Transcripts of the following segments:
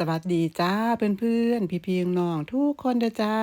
สวัสดีจ้าเพื่อนๆพี่ๆน้องทุกคนเด้อจ้า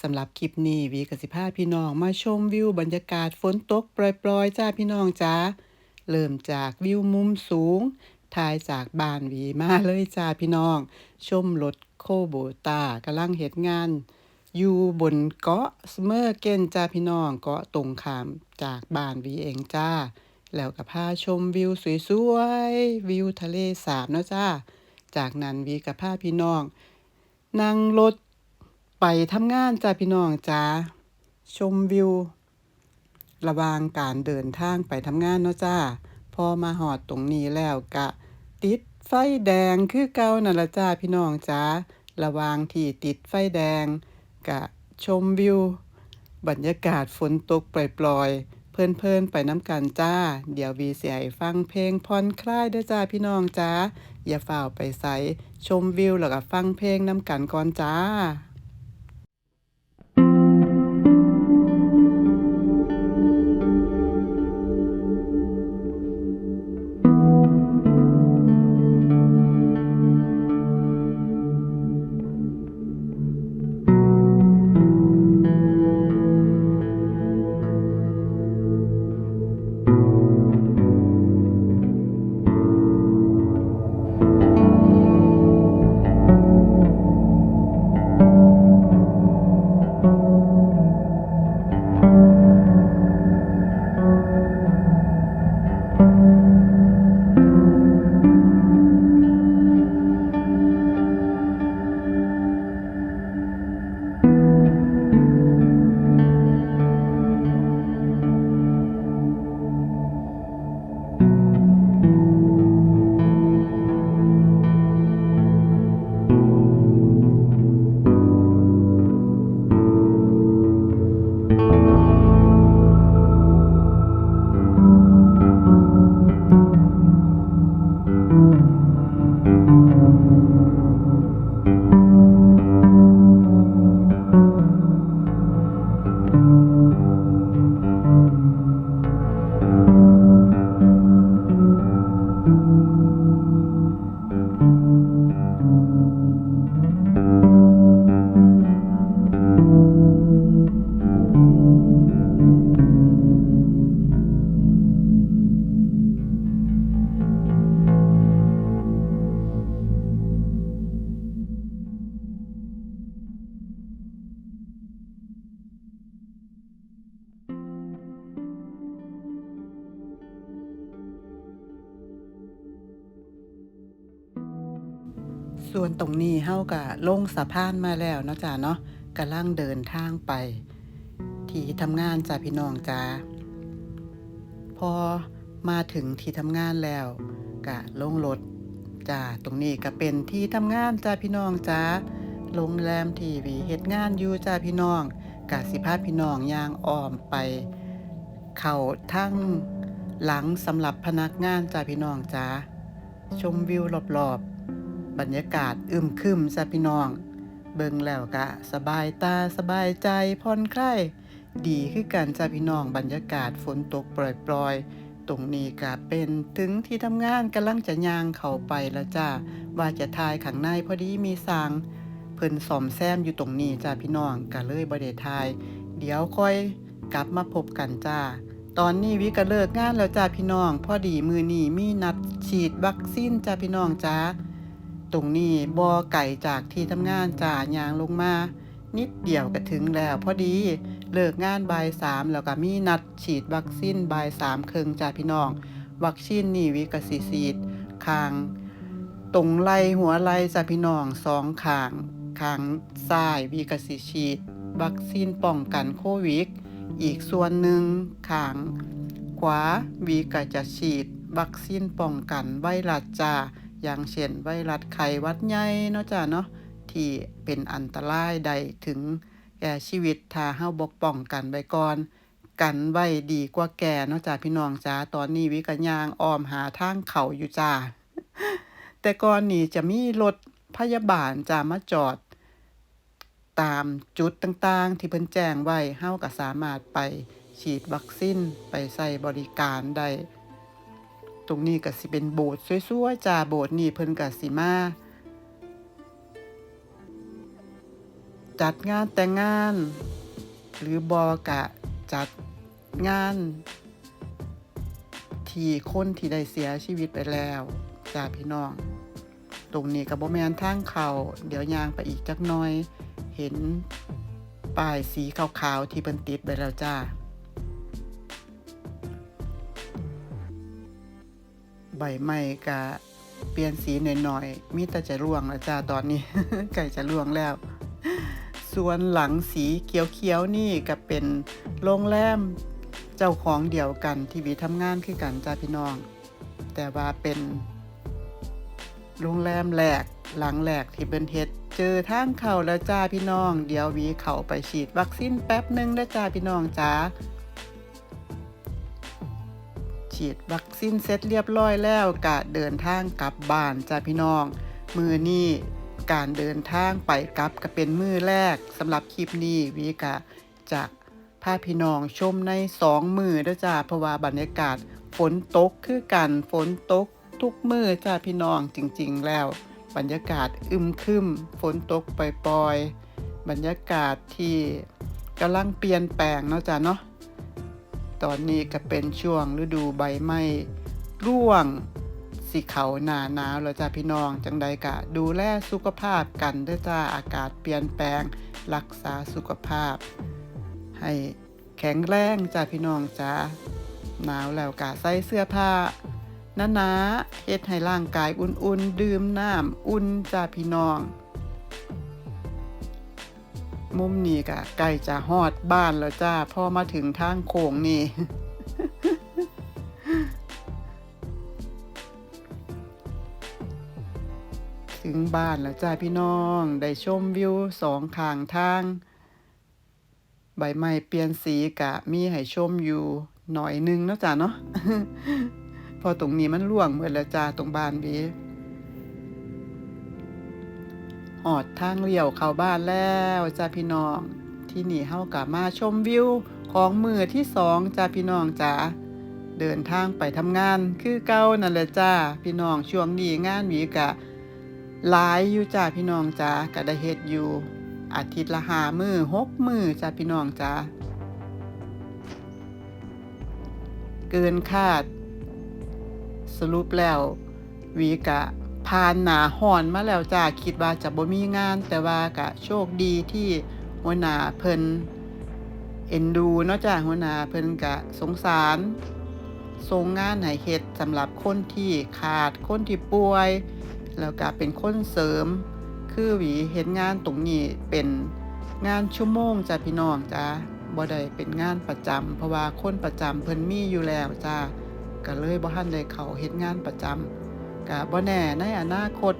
สำหรับคลิปนี้วีกับสิพาพี่น้องมาชมวิวบรรยากาศฝนตกโปรยๆจ้าพี่น้องจ้าเริ่มจากวิวมุมสูงถ่ายจากบ้านวีมาเลยจ้าพี่น้อง ชมรถโคโบตากำลังเฮ็ดงาน อยู่บนเกาะสเมอร์เกนจ้าพี่น้องเกาะตรงขามจากบ้านวีเองจ้า แล้วก็พาชมวิวสวยๆวิวทะเลสาบเนาะจ้า จากนั้นวีกับพาพี่น้อง นั่งรถไปทำงานจ้าพี่น้องจ้าชมวิว ระวางการเดินทางไปทำงานเนาะจ้า พอมาหอดตรงนี้แล้วกะ ติดไฟแดงคือเก่านั่นละจ้าพี่น้องจ้าระวางที่ติดไฟแดง กะชมวิว บรรยากาศฝนตกปล่อยๆ เพลินๆไปน้ำกันจ้า เดี๋ยววีเสียฟังเพลงผ่อนคลายด้วยจ้าพี่น้องจ้า อย่าฝ่าไปใสชมวิวแล้วก็ฟังเพลงน้ำกันก่อนจ้า ตรงนี้เฮาก็ลงสะพานมาแล้วเนาะจ้าเนาะกำลังเดินทางไป ที่ทำงานจ้าพี่น้องจ้าพอมาถึงที่ทำงานแล้วก็ลงรถจ้าตรงนี้ก็เป็นที่ทำงานจ้าพี่น้องจ้าโรงแรมที่วีเฮ็ดงานอยู่จ้าพี่น้องกสิพาพี่น้องย่างอ้อมไป เข้าทั้งหลังสำหรับพนักงานจ้าพี่น้องจ้าชมวิวรอบๆ บรรยากาศอึมครึมจ้ะพี่น้อง เบิ่งแล้วก็สบายตาสบายใจผ่อนคลายดีคือกันจ้ะพี่น้องบรรยากาศฝนตกปล่อยๆ ตรงนี้ก็เป็นถึงที่ทำงานกำลังจะย่างเข้าไปแล้วจ้าว่าจะทายข้างในพอดีมีสร้างเพิ่นซ่อมแซมอยู่ตรงนี้จ้าพี่น้องก็เลยบ่ได้ทาย เดี๋ยวค่อยกลับมาพบกันจ้าตอนนี้วิก็เลิกงานแล้วจ้าพี่น้อง พอดีมือนี้มีนัดฉีดวัคซีนจ้าพี่น้องจ้า ตรงนี้บ่อไก่จากที่ทำงานจ่ายางลงมา นิดเดียวก็ถึงแล้วพอดี เลิกงานบ่ายสามแล้วก็มีนัดฉีดวัคซีนบ่ายสามครึ่งจ้าพี่น้อง วัคซีนนี่วิกสิฉีดคางตรงไหลหัวไหลจ้าพี่น้องสองขางขางซ้ายวิกสิฉีดวัคซีนป้องกันโควิดอีกส่วนหนึ่งขางขวาวีก็จะฉีด วัคซีนป้องกันไวรัสจ้า อย่างเช่นไวรัสไข้วัดใหญ่เนาะจ้าเนาะที่เป็นอันตรายใดถึงแก่ชีวิตถ้าเฮาบกป้องกันไว้ก่อน กันไว้ดีกว่าแก่เนาะจ้าพี่น้องจ้าตอนนี้วิกยางอ้อมหาทางเขาอยู่จ้าแต่ก่อนนี่จะมีรถพยาบาลจ้ามาจอด ตามจุดต่างๆ ที่เพิ่นแจ้งไว้เฮาก็สามารถไปฉีดวัคซีนไปใส่บริการได้ ตรงนี้ก็สิเป็นโบสถ์สวยๆจ้าโบสถ์นี่เพิ่นก็สิมาจัดงานแต่งงาน หรือบอกะจัดงาน ที่คนที่ได้เสียชีวิตไปแล้วจ้าพี่น้อง ตรงนี้กับโบแมนทางเข่าเดี๋ยวยางไปอีกจักน้อย เห็นป้ายสีขาวๆที่เป็นติดไปแล้วจ้า ใบไม้กะเปลี่ยนสีหน่อยๆมีแต่จะร่วงแล้วจ้าตอนนี้ไก่จะร่วงแล้ว ส่วนหลังสีเขียวๆนี่ก็เป็นโรงแรมเจ้าของเดียวกันที่วีทำงานคือกันจ้าพี่น้อง แต่ว่าเป็นโรงแรมแหลกหลังแหลกที่เป็นเฮ็ดเจอทางเข้าแล้วจ้าพี่น้อง เดี๋ยววีเข้าไปฉีดวัคซีนแป๊บหนึงแล้วจ้าพี่น้องจ้า ฉีดวัคซีนเสร็จเรียบร้อยแล้วกะเดินทางกลับบ้านจ้าพี่น้อง มือนี้การเดินทางไปกลับก็เป็นมือแรกสำหรับคลิปนี้วีกะจะพาพี่น้องชมในสองมือด้วยจ้าเพราะว่าบรรยากาศฝนตกคือกันฝนตกทุกมือจ้าพี่น้องจริง ๆ แล้ว บรรยากาศอึมครึมฝนตกปล่อยๆบรรยากาศที่กำลังเปลี่ยนแปลงเนาะจ้าเนาะ ตอนนี้ก็เป็นช่วงฤดูใบไม้ร่วงสีเขาหนาหนาวแล้วจ้าพี่น้องจังใดกะ ดูแลสุขภาพกันด้อจ้าอากาศเปลี่ยนแปลง รักษาสุขภาพ ให้แข็งแรงจ้าพี่น้องจ้าหนาวแล้วกะใส่เสื้อผ้าหนาๆเฮ็ดให้ร่างกายอุ่นๆ ดื่มน้ำอุ่นจ้าพี่น้อง มุมนี้ก็ใกล้จะฮอดบ้านแล้วจ้าพอมาถึงทางโค้งนี่ถึงบ้านแล้วจ้าพี่น้อง ได้ชมวิวสองข้างทาง ใบไม้เปลี่ยนสีกะมีให้ชมอยู่หน่อยหนึงเนาะจ้าเนาะพอตรงนี้มันล่วงหมดแล้วจ้าตรงบ้านวี หอดทางเลี้ยวเข้าบ้านแล้วจ้าพี่น้อง ที่นี่เฮากะมาชมวิวของมือที่สองจ้าพี่น้องจ้าเดินทางไปทำงานคือเก่านั่นแหละจ้าพี่น้องช่วงนี้งานหวีกะหลายอยู่จ้าพี่น้องจ้าก็ได้เฮ็ดอยู่ อาทิตย์ละหามือหกมือจ้าพี่น้องจ้าเกินคาด สรุปแล้ววีกะ ผ่านหนาห่อนมาแล้วจ้าคิดว่าจะบ่มีงาน แต่ว่ากะโชคดีที่หัวหน้าเพิ่นเอ็นดูเนาะจ้าหัวหน้าเพิ่นกะสงสารส่งงานให้เฮ็ดสำหรับคนที่ขาดคนที่ป่วย แล้วก็เป็นคนเสริม คือหวีเห็นงานตรงนี้เป็นงานชั่วโมงจ้าพี่น้องจ้าบ่ได้เป็นงานประจำเพราะว่าคนประจำเพิ่นมีอยู่แล้วจ้าก็เลยบ่ทันได้เขาเฮ็ดงานประจำ ก็บ่แน่ในอนาคต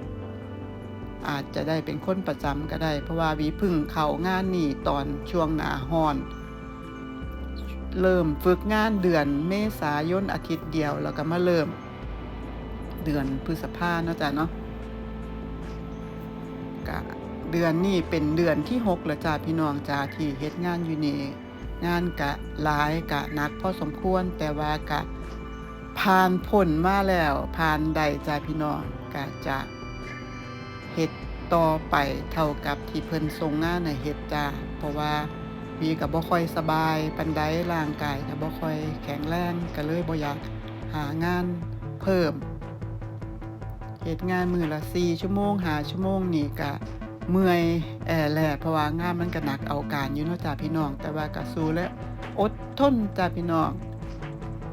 อาจจะได้เป็นคนประจำก็ได้ เพราะว่าวีพึ่งเขางานนี้ตอนช่วงหนาร้อน เริ่มฝึกงานเดือนเมษายนอาทิตย์เดียวแล้วก็มาเริ่ม เดือนพฤษภาเนาะจ้ะเนาะกะเดือนนี้เป็นเดือนที่หกแล้วจ้าพี่น้องจ้าที่เฮ็ดงานอยู่นี่งานกะหลายกะนักพอสมควรแต่ว่ากะ ผ่านพ้นมาแล้วผ่านใดจ้าพี่น้องกะจะเฮ็ดต่อไปเท่ากับที่เพิ่นส่งงานให้เฮ็ดจ้าเพราะว่าวีก็บ่ค่อยสบายปานใดร่างกายก็บ่ค่อยแข็งแรงก็เลยบ่อยากหางานเพิ่มเฮ็ดงานมือละ4ชั่วโมง5ชั่วโมงนี่ก็เมื่อยแอแลเพราะว่างานมันก็หนักเอาการอยู่เนาะจ้าพี่น้อง แต่ว่าก็สู้และอดทนจ้าพี่น้อง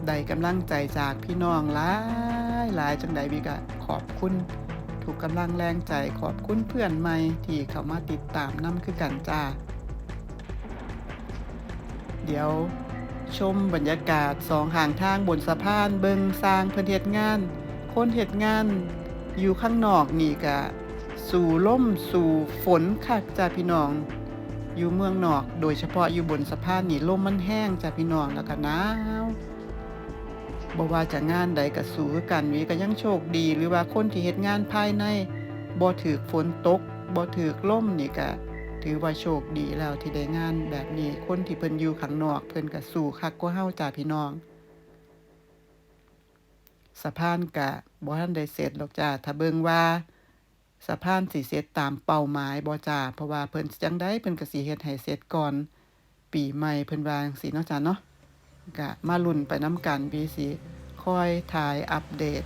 ได้กำลังใจจากพี่น้องหลายหลายจังใดวิก็ขอบคุณถูกกำลังแรงใจขอบคุณเพื่อนใหม่ที่เข้ามาติดตามนํคือกันจ้า เดี๋ยวชมบรรยากาศสองห่างทางบนสะพานเบิงสร้างเพิ่นเฮ็ดงาน คนเฮ็ดงานอยู่ข้างนอกนี่ก็สู่ล่มสู่ฝนคักจ้าพี่น้อง อยู่เมืองนอก โดยเฉพาะอยู่บนสะพานนี่ลมมันแห้งจ้าพี่น้องแล้วก็หนาว บ่ว่าจะงานใดก็สู้กันวีก็ยังโชคดี หรือว่าคนที่เฮ็ดงานภายในบ่ถูกฝนตกบ่ถูกลมนี่ก็ถือว่าโชคดีแล้วที่ได้งานแบบนี้คนที่เพิ่นอยู่ข้างนอก เพิ่นก็สู้คักกว่าเฮาจ้าพี่น้องสะพานกะบ่ทันได้เสร็จหรอกจ้าถ้าเบิ่งว่าสะพานสิเสร็จตามเป้าหมายบ่จ้าเพราะว่าเพิ่นจังไดเพิ่นก็สิเฮ็ดให้เสร็จก่อน ปีใหม่เพิ่นว่าจังซี่เนาะจ้าเนาะ ก็มาลุ้นไปนํกันพี่สิคอยถ่ายอัปเดต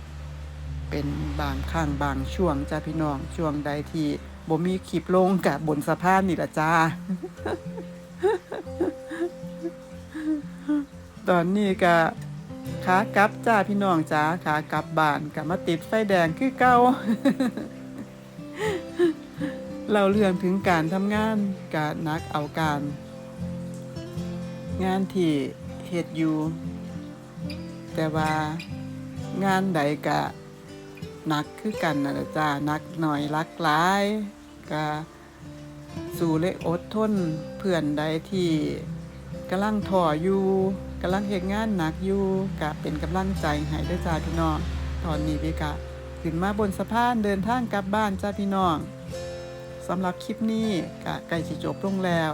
เป็นบางครั้งบางช่วงจ้าพี่น้องช่วงใดที่บ่มีคลิปลงกับบนสะพานนี่ละจ้า ตอนนี้ก็ขากลับจ้าพี่น้องจ้าขากลับบ้านก็มาติดไฟแดงคือเก่าเราเรื่องถึงการทำงานการนักเอาการ งานที่ เฮ็ดอยู่ แต่ว่างานใดก็หนักคือกันนะจ้าหนักหน่อยรักหลายก็สู่เลยอดทนเพื่อนใดที่กำลังถ่ออยู่กำลังเฮ็ดงานหนักอยู่ก็เป็นกำลังใจให้ด้วยจ้าพี่น้อง ตอนนี้พี่กะขึ้นมาบนสะพานเดินทางกลับบ้านจ้าพี่น้องสำหรับคลิปนี้ก็ใกล้สิจบลงแล้ว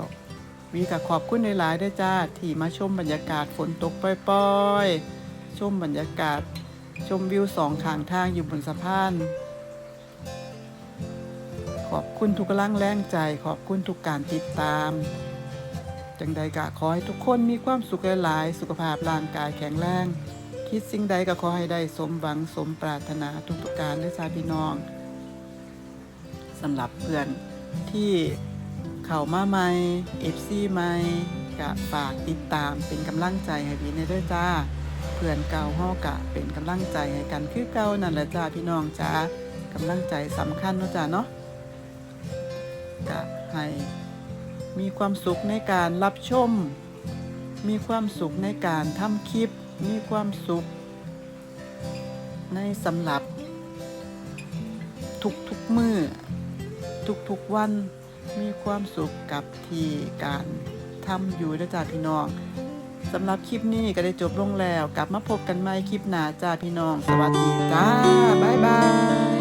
วีก็ขอบคุณหลายๆด้วยจ้าที่มาชมบรรยากาศฝนตกปล่อยๆ ชมบรรยากาศ ชมวิวสองข้างทางอยู่บนสะพาน ขอบคุณทุกกำลังแรงใจ ขอบคุณทุกการติดตาม จังใดก็ขอให้ทุกคนมีความสุขหลายๆ สุขภาพร่างกายแข็งแรง คิดสิ่งใดก็ขอให้ได้สมหวังสมปรารถนาทุกๆการด้วยจ้าพี่น้องสำหรับเพื่อนที่ เข้ามาใหม่ FC ใหม่ก็ฝากติดตามเป็นกำลังใจให้พี่ในด้อจ้า เพื่อนเก่าเฮากะเป็นกำลังใจให้กันคือเก่านั่นแหละจ้าพี่น้องจ้ากำลังใจสำคัญเนาะจ้าเนาะกะให้มีความสุขในการรับชม มีความสุขในการทำคลิป มีความสุข ในสำหรับทุกๆมือทุกๆวัน มีความสุขกับที่การทำอยู่นะจ้าพี่น้องสำหรับคลิปนี้ก็ได้จบลงแล้ว กลับมาพบกันใหม่คลิปหน้าจ้าพี่น้อง สวัสดีจ้า บ๊ายบาย